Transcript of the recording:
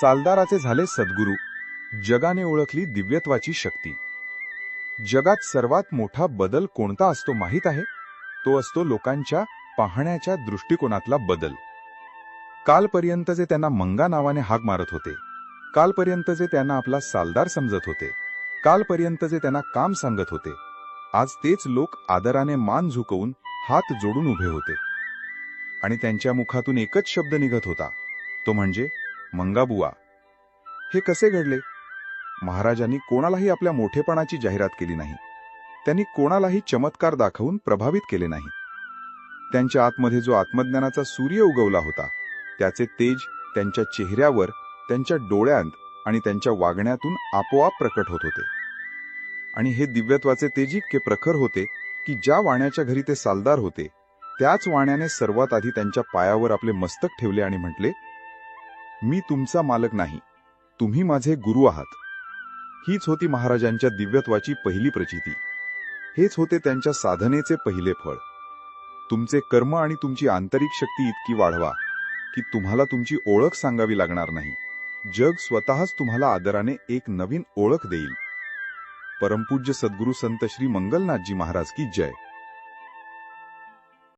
सालदाराचे झाले सद्गुरू. जगाने ओळखली दिव्यत्वाची शक्ती. जगात सर्वात मोठा बदल कोणता असतो माहीत आहे? तो असतो लोकांच्या पाहण्याच्या दृष्टिकोनातला बदल. कालपर्यंत जे त्यांना मंगा नावाने हाक मारत होते. कालपर्यंत जे त्यांना आपला सालदार समजत होते. कालपर्यंत जे त्यांना काम सांगत होते. आज तेच लोक आदराने मान झुकवून हात जोडून उभे होते. आणि त्यांच्या मुखातून एकच शब्द निघत होता. तो म्हणजे मंगाबुवा. हे कसे घडले? महाराजांनी कोणालाही आपल्या मोठेपणाची जाहिरात केली नाही. त्यांनी कोणालाही चमत्कार दाखवून प्रभावित केले नाही. त्यांच्या आतमध्ये जो आत्मज्ञानाचा सूर्य उगवला होता त्याचे तेज त्यांच्या चेहऱ्यावर त्यांच्या डोळ्यांत आणि त्यांच्या वागण्यातून आपोआप प्रकट होत होते. आणि हे दिव्यत्वाचे तेज इतके प्रखर होते की ज्या वाण्याच्या घरी ते सालदार होते त्याच वाण्याने सर्वात आधी त्यांच्या पायावर आपले मस्तक ठेवले आणि म्हटले मी तुमचा मालक नाही. तुम्ही माझे गुरु आहात. हीच होती महाराजांच्या दिव्यत्वाची पहिली प्रचिती. हेच होते त्यांच्या साधनेचे पहिले फळ. तुमचे कर्म आणि तुमची आंतरिक शक्ती इतकी वाढवा की तुम्हाला तुमची ओळख सांगावी लागणार नाही. जग स्वतःच तुम्हाला आदराने एक नवीन ओळख देईल. परमपूज्य सद्गुरू संत श्री मंगलनाथजी महाराज की जय.